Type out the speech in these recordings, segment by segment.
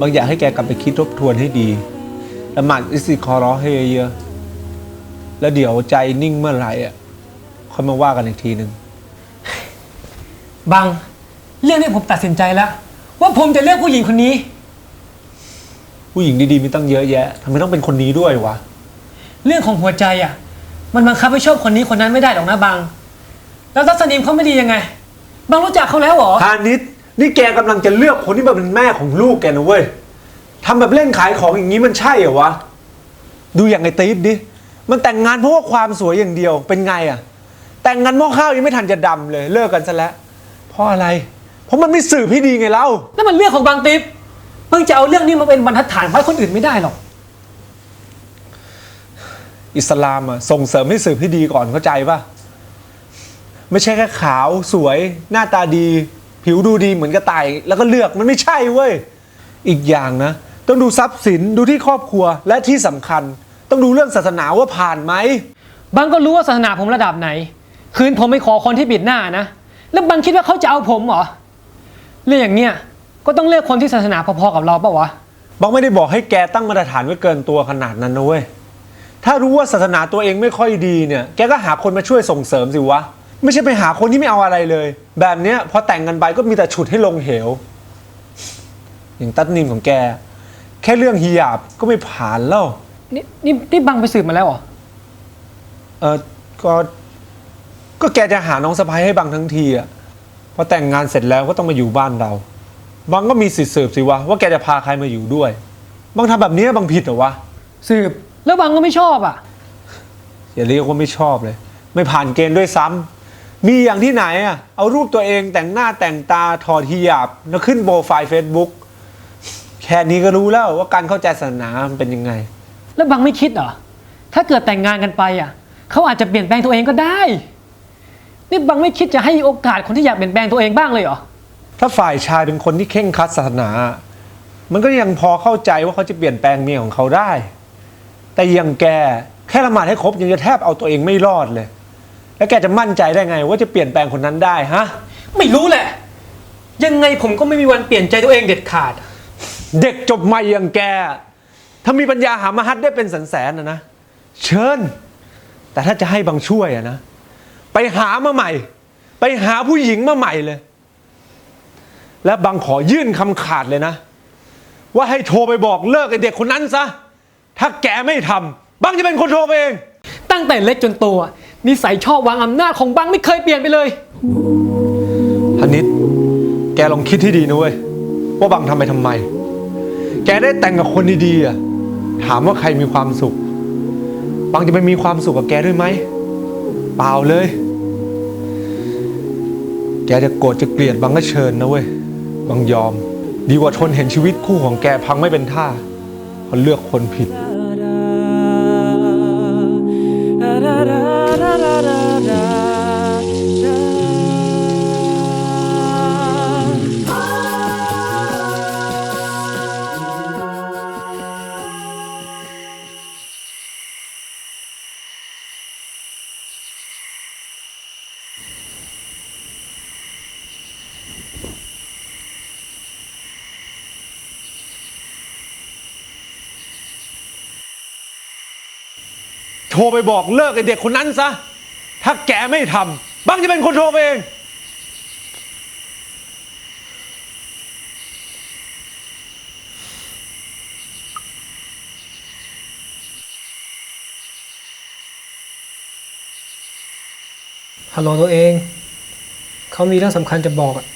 บางอยากให้แกกลับไปคิดทบทวนให้ดีละหมาดอิสติคอรอให้เยอะๆแล้วเดี๋ยวใจนิ่งเมื่อไหร่อะค่อยมาว่ากันอีกทีหนึ่งบังเรื่องนี้ผมตัดสินใจแล้ว ว่าผมจะเลือกผู้หญิงคนนี้ ผู้หญิงดีๆมีตั้งเยอะแยะทำไมต้องเป็นคนนี้ด้วยวะเรื่องของหัวใจอะ มันบังคับให้ชอบคนนี้คนนั้นไม่ได้หรอกนะบัง แล้วทัศนีมเขาไม่ดียังไง บังรู้จักเขาแล้วเหรอ พานิด นี่แกกำลังจะเลือกคนที่มาเป็นแม่ของลูกแกนะเว้ยทำแบบเล่นขายของอย่างนี้มันใช่เหรอวะ ดูอย่างไอ้ตีฟดิ มันแต่งงานเพราะว่าความสวยอย่างเดียว เป็นไงอะแต่งงานหม้อข้าวยังไม่ทันจะดำเลย เลิกกันซะแล้ว เพราะอะไร เพราะมันไม่สืบให้ดีไงเล่า นั่นมันเรื่องของบังติ๊บมึงจะเอาเรื่องนี้มาเป็นบรรทัดฐานไว้คนอื่นไม่ได้หรอก อิสลามอะส่งเสริมให้สืบให้ดีก่อนเข้าใจปะไม่ใช่แค่ขาวสวย หน้าตาดี ผิวดูดีเหมือนกระต่าย แล้วก็เลือกมันไม่ใช่เว้ย อีกอย่างนะ ต้องดูทรัพย์สินดูที่ครอบครัวและที่สำคัญ ต้องดูเรื่องศาสนาว่าผ่านไหม บังก็รู้ว่าศาสนาผมระดับไหน คืนผมไปขอคนที่บิดหน้านะ แล้วบังคิดว่าเขาจะเอาผมเหรอเรื่องอย่างเนี้ยก็ต้องเลือกคนที่ศาสนาพอๆกับเราปะวะ บังไม่ได้บอกให้แกตั้งมาตรฐานไว้เกินตัวขนาดนั้นนะเว้ย ถ้ารู้ว่าศาสนาตัวเองไม่ค่อยดีเนี่ย แกก็หาคนมาช่วยส่งเสริมสิวะ ไม่ใช่ไปหาคนที่ไม่เอาอะไรเลย แบบเนี้ยพอแต่งกันไปก็มีแต่ฉุดให้ลงเหว อย่างตัดนิมของแก แค่เรื่องฮิญาบก็ไม่ผ่านแล้ว นี่นี่นี่บังไปสืบมาแล้วเหรอ เออก็ก็แกจะหาน้องสะพ้ยให้บังทั้งทีอะพอแต่งงานเสร็จแล้วก็ต้องมาอยู่บ้านเรา บังก็มีสิทธิ์สืบสิวะว่าแกจะพาใครมาอยู่ด้วย บังทำแบบนี้บังผิดเหรอวะ สืบ แล้วบังก็ไม่ชอบอะ อย่าเรียกว่าไม่ชอบเลย ไม่ผ่านเกณฑ์ด้วยซ้ำ มีอย่างที่ไหนอะ เอารูปตัวเองแต่งหน้าแต่งตาถอดฮิญาบแล้วขึ้นโปรไฟล์ Facebook แค่นี้ก็รู้แล้วว่าการเข้าใจศาสนามันเป็นยังไง แล้วบังไม่คิดเหรอ ถ้าเกิดแต่งงานกันไปอะ เขาอาจจะเปลี่ยนแปลงตัวเองก็ได้ นี่บังไม่คิดจะให้โอกาสคนที่อยากเปลี่ยนแปลงตัวเองบ้างเลยเหรอ ถ้าฝ่ายชายเป็นคนที่เข่งครัดศาสนา มันก็ยังพอเข้าใจว่าเขาจะเปลี่ยนแปลงเมียของเขาได้ แต่อยังแกแค่ละหมาดให้ครบยังจะแทบเอาตัวเองไม่รอดเลย แล้วแกจะมั่นใจได้ไง ว่าจะเปลี่ยนแปลงคนนั้นได้ฮะ ไม่รู้แหละ ยังไงผมก็ไม่มีวันเปลี่ยนใจตัวเองเด็ดขาด เด็กจบใหม่อย่างแก ถ้ามีปัญญาหามาฮัดได้เป็นแสนๆนะนะ เชิญ แต่ถ้าจะให้บางช่วยอะนะ ไปหามาใหม่ ไปหาผู้หญิงมาใหม่เลย และบางขอยื่นคำขาดเลยนะ ว่าให้โทรไปบอกเลิกไอเด็กคนนั้นซะ ถ้าแกไม่ทำบางจะเป็นคนโทรไปเอง ตั้งแต่เล็กจนโตอะ นิสัยชอบวางอำนาจของบังไม่เคยเปลี่ยนไปเลยธนิดแกลองคิดที่ดีนะเว้ย ว่าบังทำไปทำไม แกได้แต่งกับคนดีๆอะถามว่าใครมีความสุข บังจะไปมีความสุขกับแกด้วยไหม เปล่าเลย แกจะโกรธจะเกลียดบังก็เชิญนะเว้ย บังยอม ดีกว่าทนเห็นชีวิตคู่ของแกพังไม่เป็นท่าเพราะเลือกคนผิด ไปบอกเลิกไอเด็กคนนั้นซะ ถ้าแกไม่ทำบังจะเป็นคนโทรเองฮัลโหลตัวเอง เขามีเรื่องสำคัญจะบอกอะ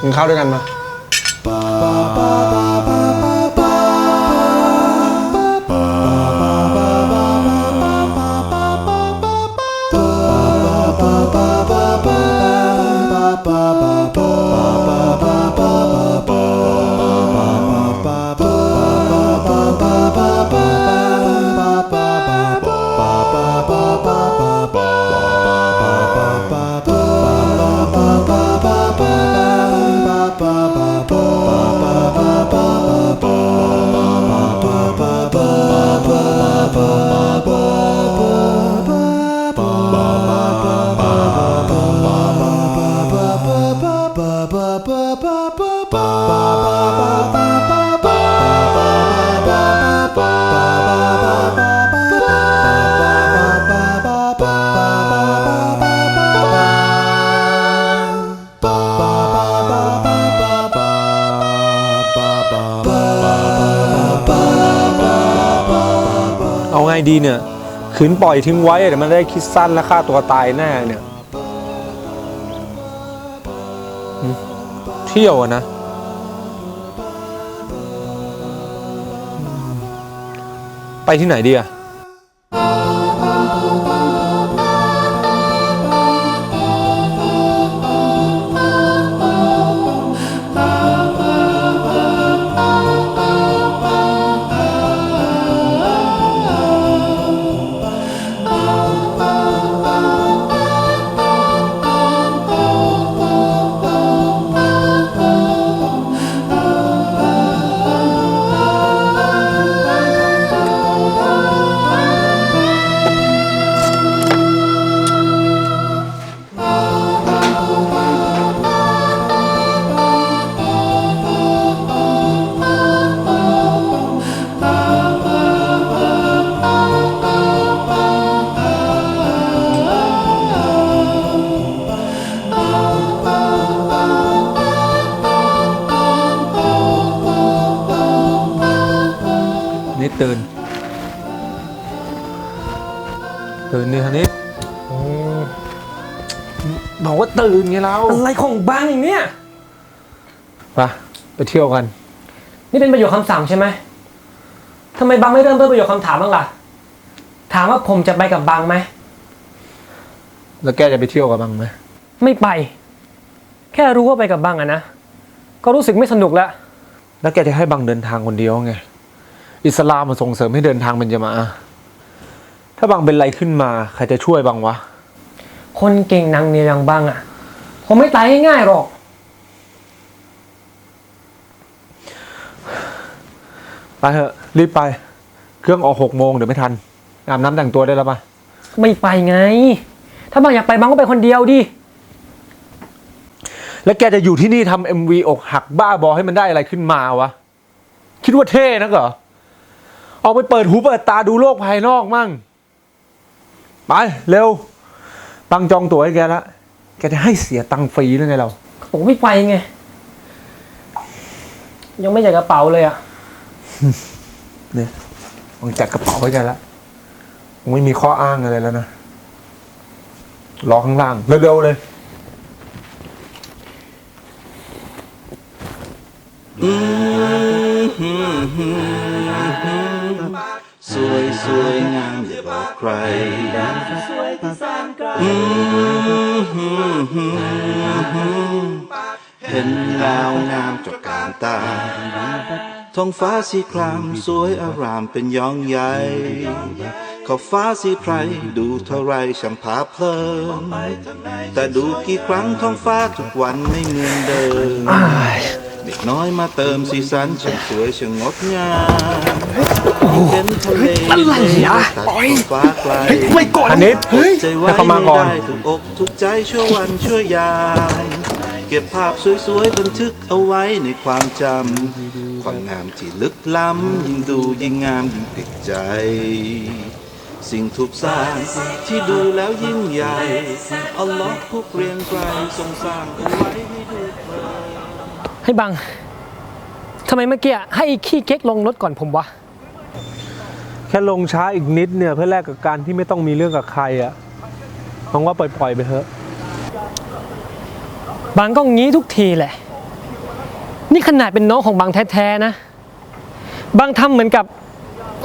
กินข้าวด้วยกันมา ดีเนี่ยขืนปล่อยทิ้งไว้เดี๋ยวมันได้คิดสั้นและฆ่าตัวตายแน่เนี่ยเที่ยวอะนะ ไปที่ไหนดีอะ นิดตื่น ตื่นนี่ฮะนิดบอกว่าตื่นไงเราอะไรของบางอย่างเนี้ยไปไปเที่ยวกัน นี่เป็นประโยคคำสั่งใช่ไหมทำไมบางไม่เริ่มด้วยประโยคคำถามบ้างล่ะ ถามว่าผมจะไปกับบางไหมแล้วแกจะไปเที่ยวกับบังไหมไม่ไป แค่รู้ว่าไปกับบางอะนะ ก็รู้สึกไม่สนุกแล้ว แล้วแกจะให้บังเดินทางคนเดียวไง อิสลามมันส่งเสริมให้เดินทางเป็นจะมาอะถ้าบังเป็นอะไรขึ้นมา ใครจะช่วยบังวะ คนเก่งนางเนียอย่างบางอะผมไม่ตายง่ายๆหรอก ไปเถอะรีบไป เครื่องออกหกโมงเดี๋ยวไม่ทัน อาบน้ำแต่งตัวได้แล้วปะไม่ไปไง ถ้าบางอยากไปบางก็ไปคนเดียวดิ แล้วแกจะอยู่ที่นี่ทำเอ็มวีอกหักบ้าบอให้มันได้อะไรขึ้นมาวะ คิดว่าเท่นักเหรอ ออกไปเปิดหูเปิดตาดูโลกภายนอกมั่ง ไป เร็วบังจองตั๋วให้แกแล้วแกจะให้เสียตังค์ฟรีหรือไงเรา ผมไม่ไปไง ยังไม่ใส่กระเป๋าเลยอะเนี่ยบังจัดกระเป๋าให้แกแล้วคงไม่มีข้ออ้างอะไรแล้วนะ รอข้างล่าง เร็วๆเลย สวยสวยงามอย่าบอกใครอืมหืมหืมหืมเห็นแล้วงามจดการตาท้องฟ้าสีครามสวยอารามเป็นยองใหญ่ขอบฟ้าสีไพรดูเท่าไรช่างพาเพลินแต่ดูกี่ครั้งท้องฟ้าทุกวันไม่เหมือนเดิม เด็กน้อยมาเติมสีสันช่างสวยช่างงดงามเห็นทะเลอะไรอะปล่อยฟ้าไกลไม่กดอันนี้ใจไว้ให้เขามาก่อนไม่ได้ถูกอกถูกใจชั่ววันชั่วยามเก็บภาพสวยๆบันทึกเอาไว้ในความจำความงามที่ลึกล้ำยิ่งดูยิ่งงามยิ่งติดใจ สิ่งถูกสร้างที่ดูแล้วยิ่งใหญ่อัลลอฮ์ผู้เกรียงไกรทรงสร้างเอาไว้ให้ดูเพลิน ให้บังทำไมเมื่อกี้ให้ขี้เก๊กลงรถก่อนผมวะ แค่ลงช้าอีกนิดเนี่ยเพื่อแลกกับการที่ไม่ต้องมีเรื่องกับใครอะมองว่าปล่อยๆไปเถอะ บางก็งี้ทุกทีแหละ นี่ขนาดเป็นน้องของบางแท้ๆนะ บางทำเหมือนกับ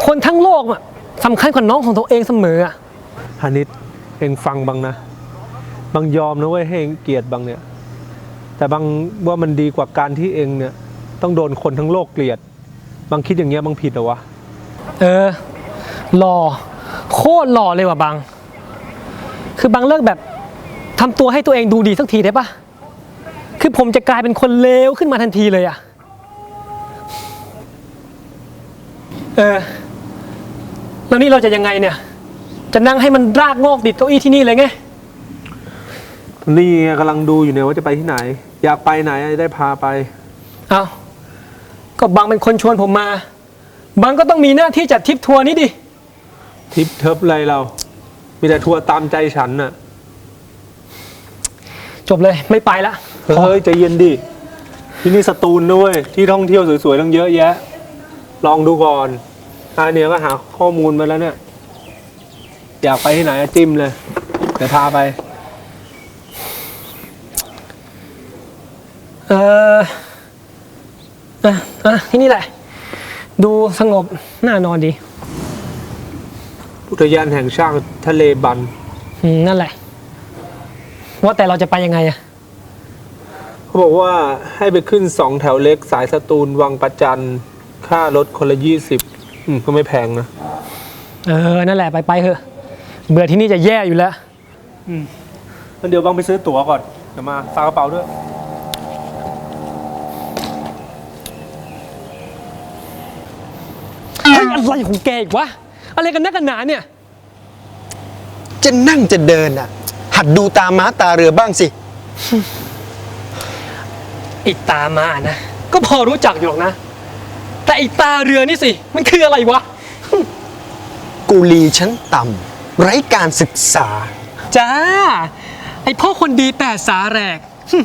คนทั้งโลกอะสำคัญกว่าน้องของตัวเองเสมออะฮานิดเองฟังบังนะบังยอมนะเว้ยให้เองเกลียดบังเนี่ย แต่บังว่ามันดีกว่าการที่เองเนี่ยต้องโดนคนทั้งโลกเกลียดบังคิดอย่างเงี้ยบังผิดเหรอวะ เออหล่อโคตรหล่อเลยว่ะบาง คือบางเลิกแบบทำตัวให้ตัวเองดูดีสักทีได้ปะคือผมจะกลายเป็นคนเลวขึ้นมาทันทีเลยอะเออแล้วนี่เราจะยังไงเนี่ย จะนั่งให้มันรากงอกติดเก้าอี้ที่นี่เลยไง นี่ไงกำลังดูอยู่เนี่ยว่าจะไปที่ไหน อยากไปไหนจะได้พาไป เอาก็บางเป็นคนชวนผมมาบางก็ต้องมีหน้าที่จัดทริปทัวร์นี้ดิทิปเทิบอะไรเรา มีแต่ทัวร์ตามใจฉันน่ะ จบเลยไม่ไปละเฮ้ยใจเย็นดิ ที่นี่สตูลด้วย ที่ท่องเที่ยวสวยๆต้องเยอะแยะ ลองดูก่อนอาเนี่ยก็หาข้อมูลมาแล้วเนี่ย อยากไปที่ไหนอะจิ้มเลย เดี๋ยวพาไป เอออะอะที่นี่แหละ ดูสงบน่านอนดีอุทยานแห่งชาติทะเลบัน อืมนั่นแหละ ว่าแต่เราจะไปยังไงอะเขาบอกว่าให้ไปขึ้นสองแถวเล็กสายสตูลวังประจันค่ารถคนละยี่สิบก็ไม่แพงนะ เออ นั่นแหละไปไปเถอะ เบื่อที่นี่จะแย่อยู่แล้ว งั้นเดี๋ยวบังไปซื้อตั๋วก่อน เดี๋ยวมาฝากกระเป๋าด้วย อะไรของแกอีกวะ อะไรกันนักกันหนาเนี่ย จะนั่งจะเดินอะ หัดดูตาม้าตาเรือบ้างสิ ไอีตามานะ ก็พอรู้จักอยู่หรอกนะ แต่ไอีตาเรือนี่สิ มันคืออะไรวะกูลีชั้นต่ำไร้การศึกษา จ้า ไอพ่อคนดีแต่สาแรกหึ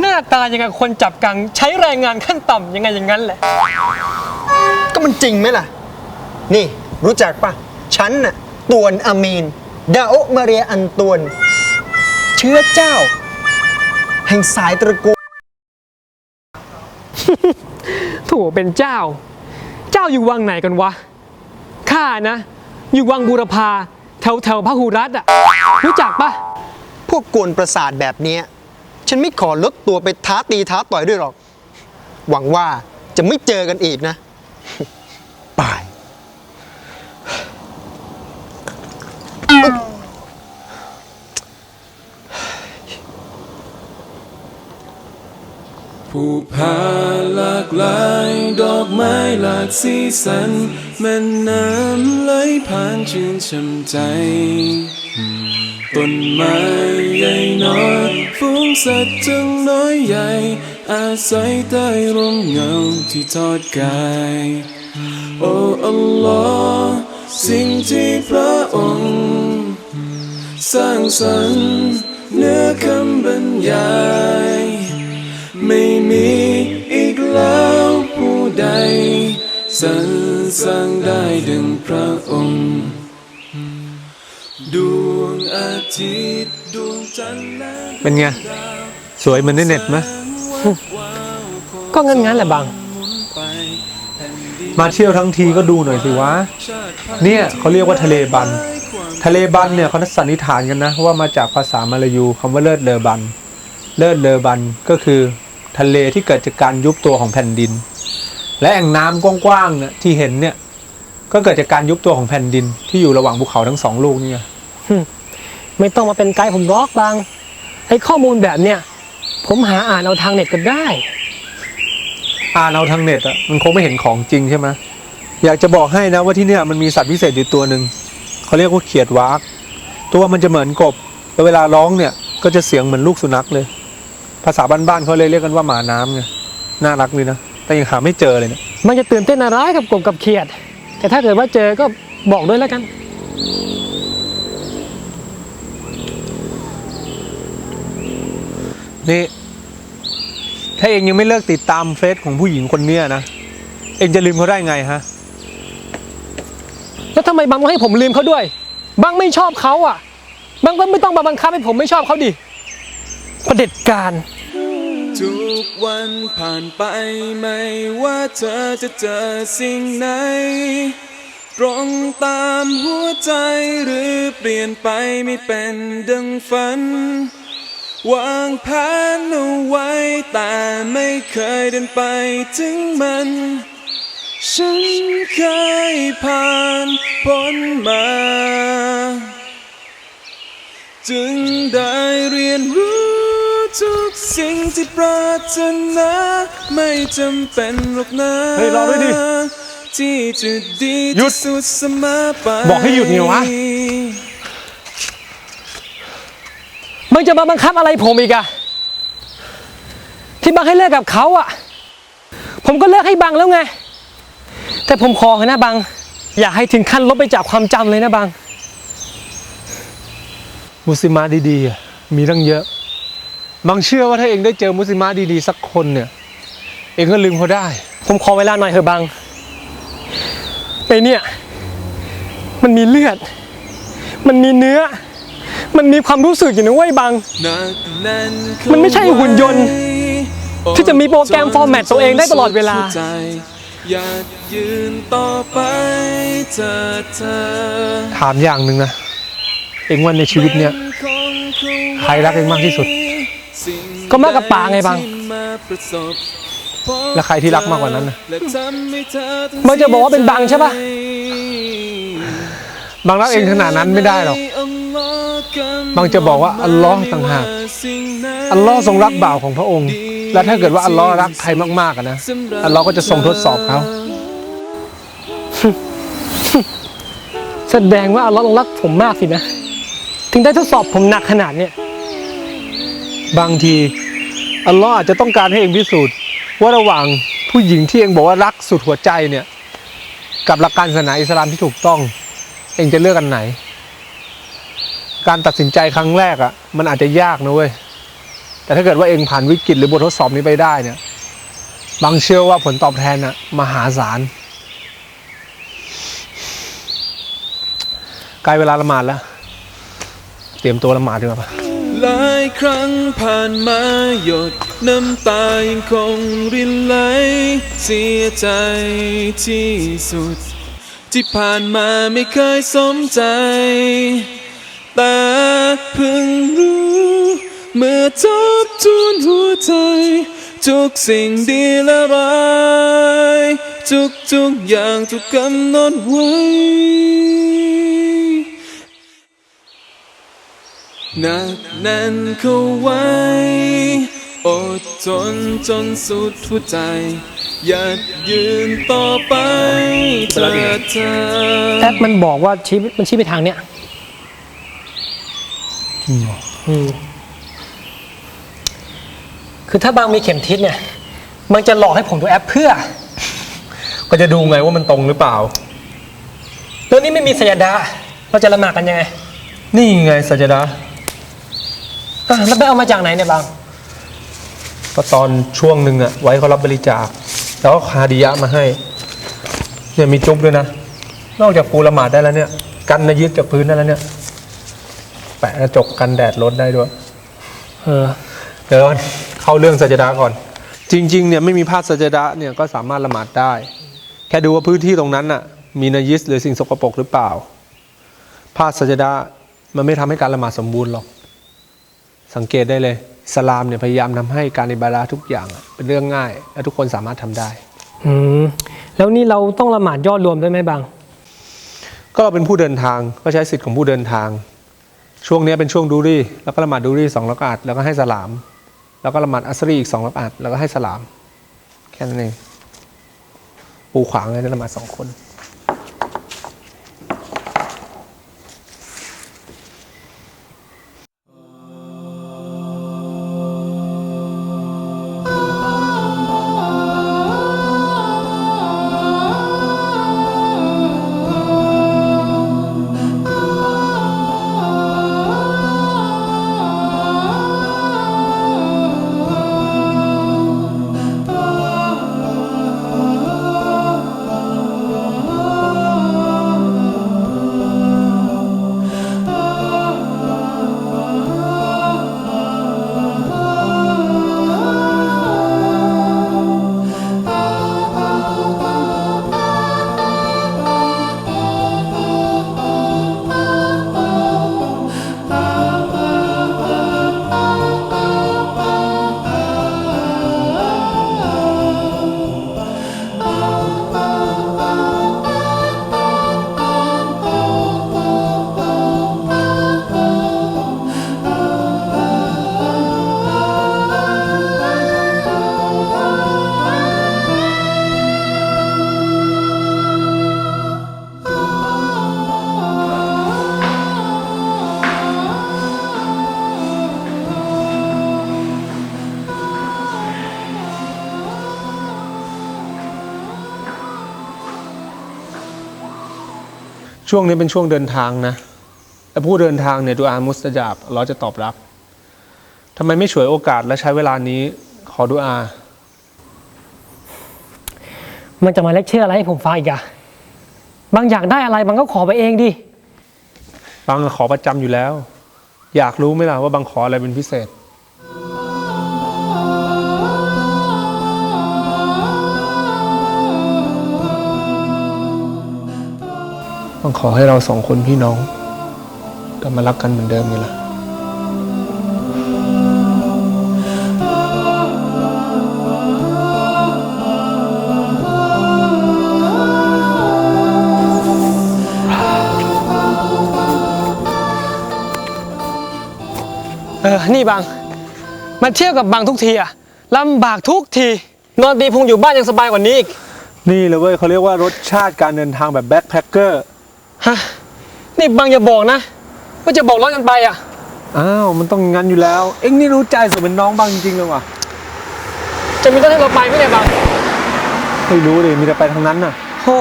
หน้าตายังไงคนจับกัง ใช้แรงงานขั้นต่ำยังไงอย่างนั้นแหละ ก็มันจริงไหมล่ะ นี่รู้จักปะฉันน่ะตวนอามีน ดาโอะมาเรียอันตวน เชื้อเจ้า แห่งสายตระกูลโถูเป็นเจ้า เจ้าอยู่วังไหนกันวะ ข้านะ อยู่วังบูรพาแถวแถวพหุรัตน์อะรู้จักปะ พวกกวนประสาทแบบเนี้ยฉันไม่ขอลดตัวไปท้าตีท้าต่อยด้วยหรอก หวังว่าจะไม่เจอกันอีกนะ บายผูกผ้าหลากหลายดอกไม้หลากสีสันแม่น้ำไหลผ่านชื่นช่ำใจต้นไม้ใหญ่น้อยฝูงสัตว์จึงน้อยใหญ่ อาศัยใต้ร่มเงาที่ทอดกาย โอ้อัลลอฮ์สิ่งที่พระองค์ สร้างสรรค์เหนื้อคำบรรยาย ไม่มีอีกแล้วผู้ใดสรรสร้างได้ดึงพระองค์ ดวงอาทิตย์ดวงจันทร์และเป็นไง สวยเหมือนในเน็ตไหม ก็งั้นงั้นแหละบาง มาเที่ยวทั้งทีก็ดูหน่อยสิวะ เนี่ยเขาเรียกว่าทะเลบัน ทะเลบันเนี่ยเขาสันนิษฐานกันนะว่ามาจากภาษามาลายูคำว่าเลิศเลอบัน เลิศเลอบันก็คือทะเลที่เกิดจากการยุบตัวของแผ่นดิน และแอ่งน้ำกว้างๆเนี่ยที่เห็นเนี่ยก็เกิดจากการยุบตัวของแผ่นดินที่อยู่ระหว่างภูเขาทั้งสองลูกเนี่ยไม่ต้องมาเป็นไกด์ผมร็อกบางไอ้ข้อมูลแบบเนี้ย ผมหาอ่านเอาทางเน็ตก็ได้ อ่านเอาทางเน็ตอะมันคงไม่เห็นของจริงใช่ไหมอยากจะบอกให้นะว่าที่เนี่ยมันมีสัตว์พิเศษอยู่ตัวหนึ่งเขาเรียกว่าเขียดวากตัวมันจะเหมือนกบแล้วเวลาร้องเนี่ยก็จะเสียงเหมือนลูกสุนัขเลย ภาษาบ้านๆเขาเลยเรียกกันว่าหมาน้ำไงน่ารักเลยนะแต่ยังหาไม่เจอเลยเนี่ยมันจะตื่นเต้นอะไรกับกบกับเขียด แต่ถ้าเกิดว่าเจอก็บอกด้วยแล้วกัน นี่ ถ้าเองยังไม่เลิกติดตามเฟซของผู้หญิงคนเนี้ยนะ เองจะลืมเขาได้ไงฮะ แล้วทำไมบังต้องให้ผมลืมเขาด้วย บังไม่ชอบเขาอะ บังก็ไม่ต้องมาบังคับให้ผมไม่ชอบเขาดิประเด็จการ ทุกวันผ่านไปไม่ว่าเธอจะเจอสิ่งไหน ตรงตามหัวใจหรือเปลี่ยนไปไม่เป็นดังฝัน วางแผนเอาไว้ แต่ไม่เคยเดินไปถึงมัน ฉันเคยผ่านพ้นมา จึงได้เรียนรู้ทุกสิ่งที่ปรารถนา ไม่จำเป็นหรอกนะเฮ้ยรอด้วยดิที่จะดีหยุที่ดสุดเสมอไป บอกให้หยุดไงวะ มึงจะมาบังคับอะไรผมอีกอะที่บังให้เลิกกับเขาอะผมก็เลิกให้บังแล้วไง แต่ผมขอเถอะนะบัง อย่าให้ถึงขั้นลบไปจากความจำเลยนะบัง มุสลิมาดีๆอะมีตั้งเยอะ บางเชื่อว่าถ้าเองได้เจอมุสลิมาดีๆ สักคนเนี่ย เองก็ลืมเขาได้ ผมขอเวลาหน่อยเถอะบังไอเนี่ย มันมีเลือด มันมีเนื้อ มันมีความรู้สึกอยู่นะเว้ยบางมันไม่ใช่หุ่นยนต์ ที่จะมีโปรแกรมฟอร์แมตตัวเองได้ตลอดเวลาอยากยืนต่อไปเจอเธอถามอย่างหนึ่งนะ เองว่าในชีวิตเนี่ย ใครรักเองมากที่สุด ก็มากกับป๋าไงบางและใครที่รักมากกว่านั้นน่ะบางจะบอกว่าเป็นบางใช่ปะ บางรักเองขนาดนั้นไม่ได้หรอก บางจะบอกว่าอัลลอฮ์ต่างหาก อัลลอฮ์ทรงรักบ่าวของพระองค์ และถ้าเกิดว่าอัลลอฮ์รักใครมากๆอะนะ อัลลอฮ์ก็จะทรงทดสอบเขาแสดงว่าอัลเลอฮ์ลงรักผมมากสินะ ถึงได้ทดสอบผมหนักขนาดเนี้ยบางทีอัลลอฮ์อาจจะต้องการให้เองพิสูจน์ว่าระหว่างผู้หญิงที่เองบอกว่ารักสุดหัวใจเนี่ย กับหลักการศาสนาอิสลามที่ถูกต้อง เองจะเลือกอันไหน การตัดสินใจครั้งแรกอะ่ะ มันอาจจะยากนะเว้ย แต่ถ้าเกิดว่าเองผ่านวิกฤตหรือบททดสอบนี้ไปได้เนี่ย บางเชื่อว่าผลตอบแทนอะ่ะมหาศาลใกล้เวลาละหมาดแล้ว เตรียมตัวละหมาดดีกว่าปะหลายครั้งผ่านมาหยดน้ำตายังคงรินไหลเสียใจที่สุด ที่ผ่านมาไม่เคยสมใจ แต่เพิ่งรู้ เมื่อทบทวนหัวใจ ทุกสิ่งดีและร้ายทุกทุกอย่างถูกกำหนดไว้หนักแน่นเข้าไว้ อดทนจนสุดหัวใจ อยากยืนต่อไปเจอเธอแอปมันบอกว่าชี้มันชี้ไปทางเนี้ยอืมคือถ้าบางมีเข็มทิศเนี่ย มันจะหลอกให้ผมดูแอปเพื่อ ก็จะดูไงว่ามันตรงหรือเปล่า แล้วนี่ไม่มีสัญดาเราจะละหมาดกันยังไง นี่ไงสัจดาอะแล้วไปเอามาจากไหนเนี่ยบางก็ตอนช่วงหนึ่งอะไว้เขารับบริจาค แล้วก็คาดิยะมาให้เนี่ยมีจุกด้วยนะ นอกจากปูละหมาดได้แล้วเนี่ย กันนะยึดจากพื้นได้แล้วเนี่ย แปะกระจกกันแดดรถได้ด้วย เออ เดี๋ยวก่อนเข้าเรื่องสัจดาก่อน จริง ๆ เนี่ยไม่มีผ้าสัจดาเนี่ยก็สามารถละหมาดได้ แค่ดูว่าพื้นที่ตรงนั้นน่ะ มีนายิสหรือสิ่งสกปรกหรือเปล่า ผ้าสัจดามันไม่ทำให้การละหมาดสมบูรณ์หรอก สังเกตได้เลยอิ สลามเนี่ยพยายามทำให้การอิบาดาทุกอย่างอะเป็นเรื่องง่าย และทุกคนสามารถทำได้อืมแล้วนี่เราต้องละหมาดยอดรวมด้วยไหมบาง ก็เราเป็นผู้เดินทางก็ใช้สิทธิ์ของผู้เดินทาง ช่วงนี้เป็นช่วงดูรี่แล้วก็ละหมาดดูรี่สองรักอาดแล้วก็ให้สลาม แล้วก็ละหมาดอัสรีอีกสองรักอาดแล้วก็ให้สลาม แค่นั้นเองปูขวางเลยได้ละหมาดสองคน ช่วงนี้เป็นช่วงเดินทางนะและผู้เดินทางเนี่ยดูอามุสตะจาบเราจะตอบรับทำไมไม่ฉวยโอกาสและใช้เวลานี้ขอดูอา มันจะมาเลคเชอร์อะไรให้ผมฟังอีกอะบางอยากได้อะไรบางก็ขอไปเองดิ บางขอประจำอยู่แล้ว อยากรู้ไหมล่ะว่าบางขออะไรเป็นพิเศษ บางขอให้เราสองคนพี่น้องกลับมารักกันเหมือนเดิมนี่แหละเออ นี่บางมาเที่ยวกับบางทุกทีอะลำบากทุกที นอนตีพุงอยู่บ้านยังสบายกว่านี้อีก นี่เลยเว้ยเขาเรียกว่ารสชาติการเดินทางแบบแบ็คแพคเกอร์ ฮะ นี่บางอย่าบอกนะว่าจะบอกร้อนกันไปอะอ้าวมันต้องงั้นอยู่แล้ว เอ็งนี่รู้ใจสมเป็นน้องบางจริงๆเลยว่ะจะมีต้องให้เราไปไหมเนี่ยบางไม่รู้เลยมีแต่ไปทางนั้นน่ะโอ้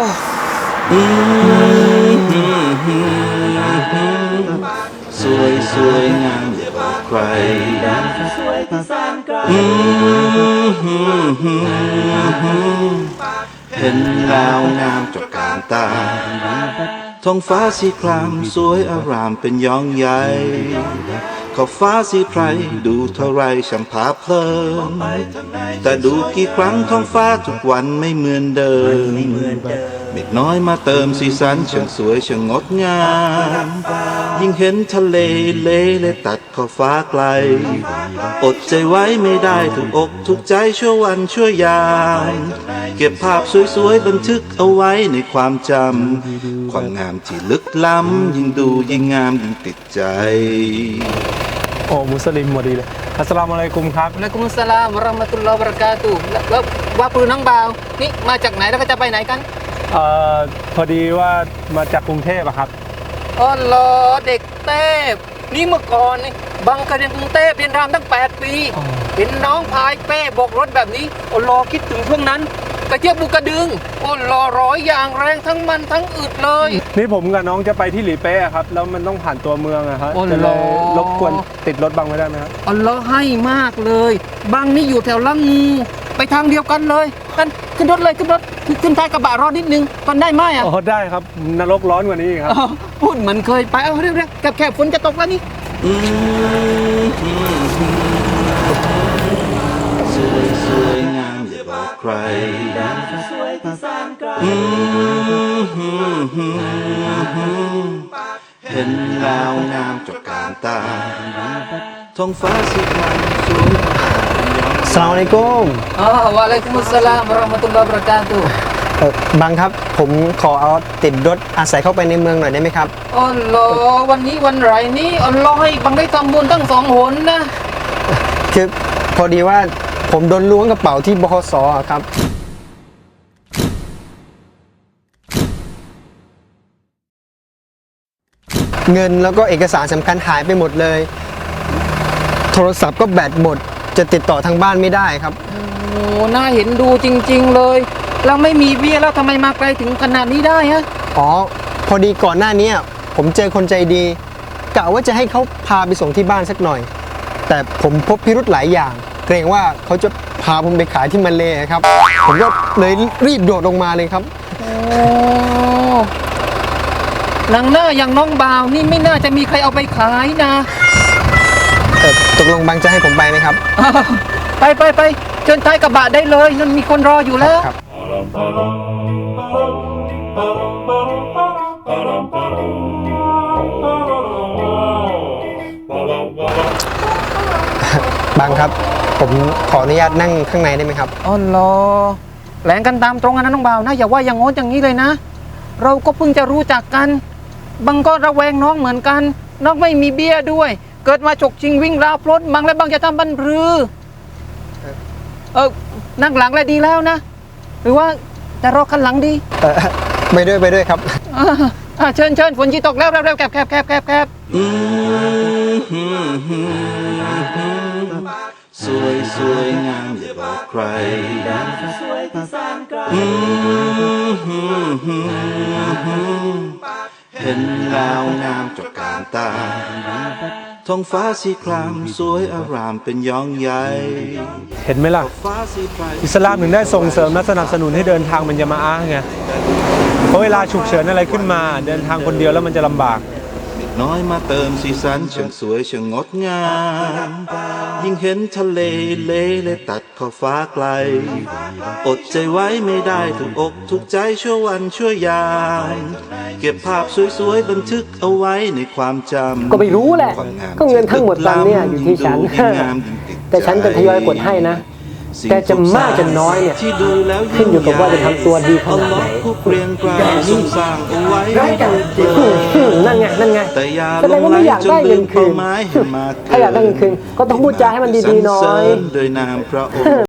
สวยสวยงามอย่าบอกใครอืมเห็นแล้วงามจดการตา ท้องฟ้าสีครามสวยอารามเป็นยองใหญ่ขอบฟ้าสีไพรดูเท่าไรช่างพาเพลินแต่ดูกี่ครั้งท้องฟ้าทุกวันไม่เหมือนเดิม เม็ดน้อยมาเติมสีสันช่างสวยช่างงดงาม ยิ่งเห็นทะเลเลเลยตัดขอบฟ้าไกล อดใจไว้ไม่ได้ถูกอกถูกใจชั่ววันชั่วยามเก็บภาพสวยๆบันทึกเอาไว้ในความจำ ความงามที่ลึกล้ำ ยิ่งดูยิ่งงามยิ่งติดใจ โอ้มุสลิมพอดีเลย อัสสลามุอะลัยกุมครับ Waalaikumsalam warahmatullahi wabarakatuh แล้วแล้วว่าปรือน้องบ่าว นี่ มาจากไหนแล้วก็จะไปไหนกัน เอ่อพอดีว่ามาจากกรุงเทพอะครับ อ๋อเหรอเด็กเทพนี่เมื่อก่อนนี่บังเคยเรียนกรุงเทพเรียนรามตั้ง 8 ปีเห็นน้องพายเป้โบกรถแบบนี้โอ้รอคิดถึงช่วงนั้นกระเจี๊ยบบุกกระดึงโอ้รอร้อยอย่างแรงทั้งมันทั้งอึดเลย นี่ผมกับน้องจะไปที่หลีเป๊ะครับ แล้วมันต้องผ่านตัวเมืองอะครับโอ้จะเลยเหรอรบกวนติดรถบังไม่ได้ไหมครับ อ๋อเหรอให้มากเลย บังนี่อยู่แถวละงู ไปทางเดียวกันเลยกันขึ้นรถเลยขึ้นรถขึ้นท้ายกระบะรอนิดนึงตอนได้ไหมอะอ๋อได้ครับนรกร้อนกว่านี้อีกครับอ๋อพูดเหมือนเคยไปเอาเร็วๆแคบแคบๆฝนจะตกแล้วนี่สวยสวยงามอย่าบอกใครอืมเห็นแล้วงามจดการตาท้องฟ้าสีครามสวย สลามอะลัยกุมอ๋อวะอะลัยกุมุสสลามวะเราะห์มะตุลลอฮ์วะบะเราะกาตุฮ์เออบังครับผมขอเอาติดรถอาศัยเข้าไปในเมืองหน่อยได้ไหมครับ อัลลอฮ์วันนี้วันไรนี่อัลลอฮ์ให้บังได้ทำบุญตั้งสองหนนะ คือพอดีว่าผมโดนล้วงกระเป๋าที่บคสอะครับ เงินแล้วก็เอกสารสำคัญหายไปหมดเลย โทรศัพท์ก็แบตหมด จะติดต่อทางบ้านไม่ได้ครับ โอ้น่าเห็นดูจริง ๆ เลย แล้วไม่มีเบี้ยแล้วทำไมมาไกลถึงขนาดนี้ได้ฮะ อ๋อ พอดีก่อนหน้านี้ผมเจอคนใจดีกะว่าจะให้เขาพาไปส่งที่บ้านสักหน่อย แต่ผมพบพิรุธหลายอย่าง เกรงว่าเขาจะพาผมไปขายที่มาเลย์ครับ ผมก็เลยรีบโดดลงมาเลยครับ โอ้หนังหน้าอย่างน้องบ่าวนี่ไม่น่าจะมีใครเอาไปขายนะ เออตกลงบางจะให้ผมไปไหมครับ อ้าวไปไปไปเชิญท้ายกระบะได้เลยนั่นมีคนรออยู่แล้ว ครับบางครับ ผมขออนุญาตนั่งข้างในได้ไหมครับ อ๋อเหรอแหลงกันตามตรงอะนะน้องบ่าวนะอย่าว่าอย่างโน้นอย่างนี้เลยนะ เราก็เพิ่งจะรู้จักกัน บังก็ระแวงน้องเหมือนกัน น้องไม่มีเบี้ยด้วย เกิดมาฉกชิงวิ่งราวพลดบังและบังจะทำบันพรือ เออนั่งหลังแล้วดีแล้วนะ หรือว่าจะรอคันหลังดีเออไปด้วยไปด้วยครับ อ่าอ่าเชิญเชิญฝนจีตกแล้วเร็วๆแคบแคบแคบแคบแคบอืมสวยสวยงามอย่าบอกใครอืมเห็นแล้วงามจดการตา ท้องฟ้าสีครามสวยอารามเป็นยองใหญ่เห็นไหมล่ะ อิสลามถึงได้ส่งเสริมและสนับสนุนให้เดินทางเป็นยามาอะไงเพราะเวลาฉุกเฉินอะไรขึ้นมา เดินทางคนเดียวแล้วมันจะลำบาก น้อยมาเติมสีสันเชิงสวยเชิงงดงาม ยิ่งเห็นทะเลเลเลยตัดขอบฟ้าไกล อดใจไว้ไม่ได้ถูกอกถูกใจชั่ววันชั่วยามเก็บภาพสวยๆบันทึกเอาไว้ในความจำก็ไม่รู้แหละความงามก็เงินทั้งหมดตอนเนี้ยอยู่ที่ฉันดูให้งามยิ่งติดใจแต่ฉันจะทยอยกดให้นะ แต่จะมากจะน้อยเนี่ยที่ดูแล้วขึ้นอยู่กับว่าจะทำตัวดีขนาดไหนอัลลอฮ์ผู้เกรียงไกรทรงสร้างเอาไว้ให้ดูเพลินอืมนั่นไงนั่นไงแต่อย่าแสดงว่าไม่อยากได้เงินคืนเป้าหมายให้มากเกินถ้าอยากได้เงินคืนก็ต้องพูดจาให้มันดีๆหน่อย